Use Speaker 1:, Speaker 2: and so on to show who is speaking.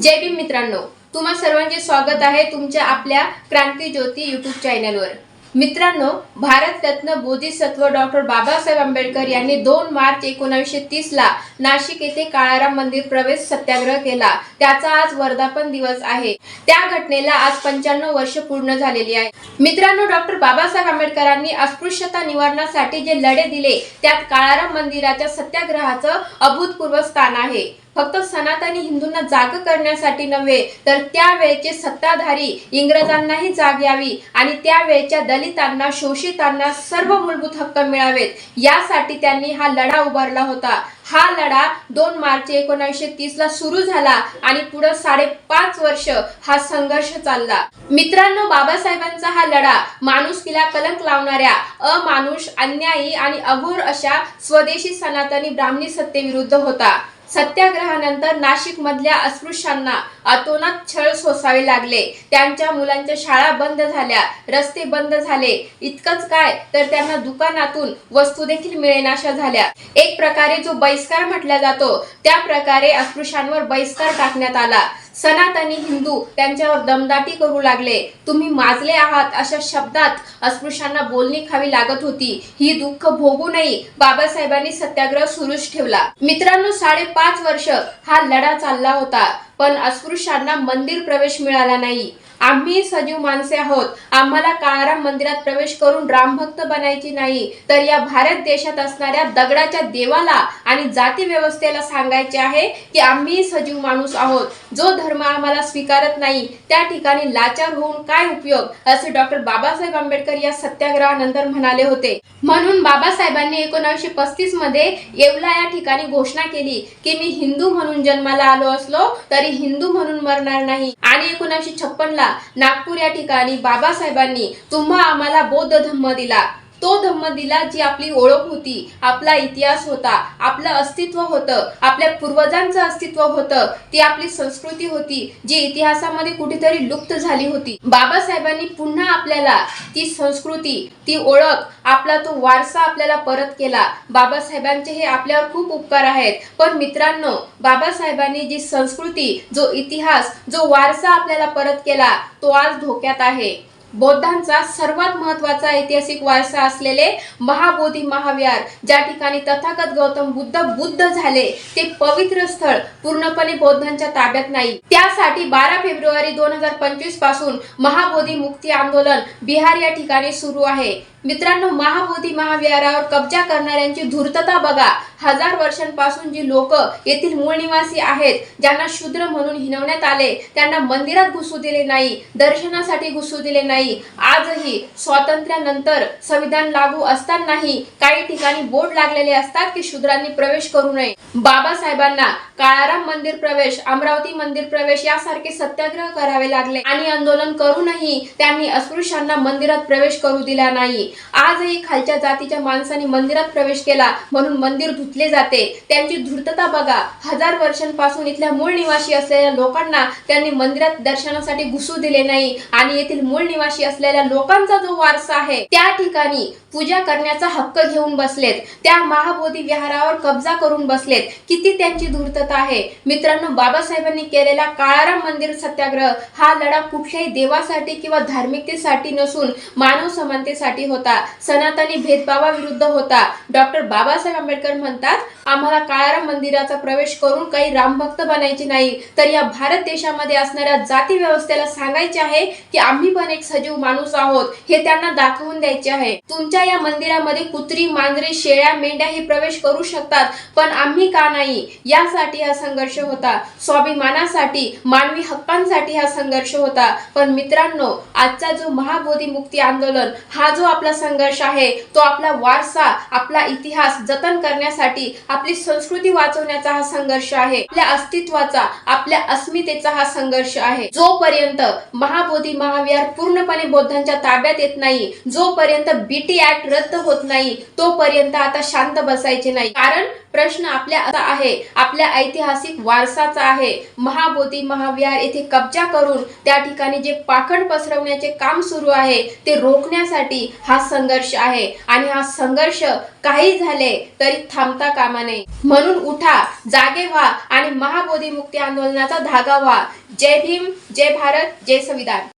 Speaker 1: जय भीम मित्रांनो तुम्हा सर्वांचे स्वागत आहे तुमच्या आपल्या क्रांती ज्योती युट्यूब चॅनलवर मित्रांनो भारतरत्न बोधिसत्व डॉक्टर बाबासाहेब आंबेडकर यांनी दोन मार्च एकोणावीसशे तीस ला नाशिक येथे काळाराम मंदिर प्रवेश सत्याग्रह केला. त्याचा आज वर्धापन दिवस आहे. त्या घटनेला आज पंच्याण्णव वर्ष पूर्ण झालेली आहे. मित्रांनो डॉक्टर बाबासाहेब आंबेडकरांनी अस्पृश्यता निवारणासाठी जे लढे दिले त्यात काळाराम मंदिराच्या सत्याग्रहाचं अभूतपूर्व स्थान आहे. फक्त सनातनी हिंदूंना जाग करण्यासाठी नव्हे तर त्यावेळेचे सत्ताधारी इंग्रजांनाही जाग यावी आणि त्यावेळेच्या दलितांना शोषितांना सर्व मूलभूत हक्क मिळावेत. यासाठी त्यांनी हा लढा उभारला होता. हा लढा दोन मार्च एकोणीसशे तीस ला सुरू झाला आणि पुढे साडेपाच वर्ष हा संघर्ष चालला. मित्रांनो बाबासाहेबांचा हा लढा माणुसकीला कलंक लावणाऱ्या अमानुष अन्यायी आणि अघोर अशा स्वदेशी सनातनी ब्राह्मणी सत्तेविरुद्ध होता. सत्याग्रहानंतर नाशिक मधल्या अस्पृश्यांना अतोनात छळ सोसावे लागले. त्यांच्या मुलांच्या शाळा बंद झाल्या रस्ते बंद झाले. इतकंच काय तर त्यांना दुकानातून वस्तू देखील मिळेनाशा झाल्या. एक प्रकारे जो बहिष्कार म्हटला जातो त्या प्रकारे अस्पृश्यांवर बहिष्कार टाकण्यात आला. सनातनी हिंदू त्यांच्यावर दमदाटी करू लागले. तुम्ही माजले आहात अशा शब्दात अस्पृश्यांना बोलणी खावी लागत होती. ही दुःख भोगूनही बाबासाहेबांनी सत्याग्रह सुरूच ठेवला. मित्रांनो साडेपाच वर्ष हा लढा चालला होता पण अस्पृश्यांना मंदिर प्रवेश मिळाला नाही. आम्ही सजीव माणसे आहोत. आम्हाला काळाराम मंदिरात प्रवेश करून रामभक्त बनायची नाही. तर या भारत देशात असणाऱ्या दगडाच्या देवाला आणि जाती व्यवस्थेला सांगायचे आहे की आम्ही सजीव माणूस आहोत. जो धर्म आम्हाला स्वीकारत नाही त्या ठिकाणी लाचार होऊन काय उपयोग? असे डॉक्टर बाबासाहेब आंबेडकर या सत्याग्रहानंतर म्हणाले होते. म्हणून बाबासाहेबांनी एकोणीसशे पस्तीसमध्ये येवला या ठिकाणी घोषणा केली की मी हिंदू म्हणून जन्माला आलो असलो तरी हिंदू म्हणून मरणार नाही. आणि एकोणीसशे छप्पन ला नागपूर या ठिकाणी बाबासाहेबांनी तुम्हा आम्हाला बौद्ध धम्म दिला. तो धम्म दिला जी आपली ओळख होती आपला इतिहास होता आपलं अस्तित्व होतं आपल्या पूर्वजांचं अस्तित्व होतं ती आपली संस्कृती होती जी इतिहासामध्ये कुठेतरी लुप्त झाली होती. बाबासाहेबांनी पुन्हा आपल्याला ती संस्कृती ती ओळख आपला तो वारसा आपल्याला परत केला. बाबासाहेबांचे हे आपल्यावर खूप उपकार आहेत. पण मित्रांनो बाबासाहेबांनी जी संस्कृती जो इतिहास जो वारसा आपल्याला परत केला तो आज धोक्यात आहे. बौद्धांचा सर्वात महत्त्वाचा ऐतिहासिक वारसा असलेले महाबोधी महाविहार ज्या ठिकाणी तथागत गौतम बुद्ध बुद्ध झाले ते पवित्र स्थळ पूर्णपणे बौद्धांच्या ताब्यात नाही. त्यासाठी बारा फेब्रुवारी दोन हजार पंचवीसपासून महाबोधी मुक्ती आंदोलन बिहार या ठिकाणी सुरू आहे. मित्रांनो महाबोधी महाविहारावर कब्जा करणाऱ्यांची धूर्तता बघा. हजार वर्षांपासून जी लोक येथील मूळ निवासी आहेत ज्यांना शूद्र म्हणून हिनवण्यात आले त्यांना मंदिरात घुसू दिले नाही दर्शनासाठी घुसू दिले नाही. आजही स्वातंत्र्यानंतर संविधान लागू असतानाही काही ठिकाणी बोर्ड लागलेले असतात की शूद्रांनी प्रवेश करू नये. बाबासाहेबांना काळाराम मंदिर प्रवेश अमरावती मंदिर प्रवेश यासारखे सत्याग्रह करावे लागले. आणि आंदोलन करूनही त्यांनी अस्पृश्यांना मंदिरात प्रवेश करू दिला नाही. आजही खालच्या जातीच्या माणसाने मंदिरात प्रवेश केला म्हणून मंदिर धुतले जाते. त्यांची धूर्तता बघा. हजार वर्षांपासून इथल्या मूळ निवासी असलेल्या लोकांना त्यांनी मंदिरात दर्शनासाठी घुसू दिले नाही आणि येथील मूळ निवासी असलेल्या लोकांचा जो वारसा आहे त्या ठिकाणी पूजा करण्याचा हक्क घेऊन बसलेत. त्या महाबोधी विहारावर कब्जा करून बसलेत. किती त्यांची धूर्तता आहे. मित्रांनो बाबासाहेबांनी केलेला काळाराम मंदिर सत्याग्रह हा लढा कुठल्याही देवासाठी किंवा धार्मिकतेसाठी नसून मानव समानतेसाठी होता. सनातनी भेदभावाविरुद्ध होता. डॉक्टर बाबासाहेब आंबेडकर म्हणतात आम्हाला काळाराम मंदिराचा प्रवेश करून काही रामभक्त बनायचे नाही. तर या भारत देशामध्ये असणाऱ्या जाती व्यवस्थेला सांगायचे आहे की आम्ही पण एक सजीव माणूस आहोत. हे त्यांना दाखवून द्यायचे आहे. तुमच्या या मंदिरामध्ये कुत्री मांजरे शेळ्या मेंढ्या हे प्रवेश करू शकतात पण आम्ही का नाही? यासाठी हा संघर्ष होता. स्वाभिमानासाठी मानवी हक्कांसाठी हा संघर्ष होता. पण मित्रांनो आजचा जो महाबोधी मुक्ती आंदोलन हा जो आपला आपला संघर्ष आहे. तो आपला वारसा आपला इतिहास जतन करण्यासाठी आपली संस्कृती वाचवण्याचा हा संघर्ष आहे. आपल्या अस्तित्वाचा आपल्या अस्मितेचा हा संघर्ष आहे. जोपर्यंत महाबोधी महाविहार पूर्णपणे बौद्धांच्या ताब्यात येत नाही जोपर्यंत बीटी ऍक्ट रद्द होत नाही तोपर्यंत आता शांत बसायचे नाही. कारण प्रश्न आपल्या असा आहे आपल्या ऐतिहासिक वारसाचा आहे. महाबोधी महाविहार येथे कब्जा करून त्या ठिकाणी जे पाखंड पसरवण्याचे काम सुरू आहे ते रोखण्यासाठी हा संघर्ष आहे. आणि हा संघर्ष काही झाले तरी थांबता कामा नये. म्हणून उठा जागे व्हा आणि महाबोधी मुक्ती आंदोलनाचा धागा व्हा. जय भीम जय भारत जय संविधान.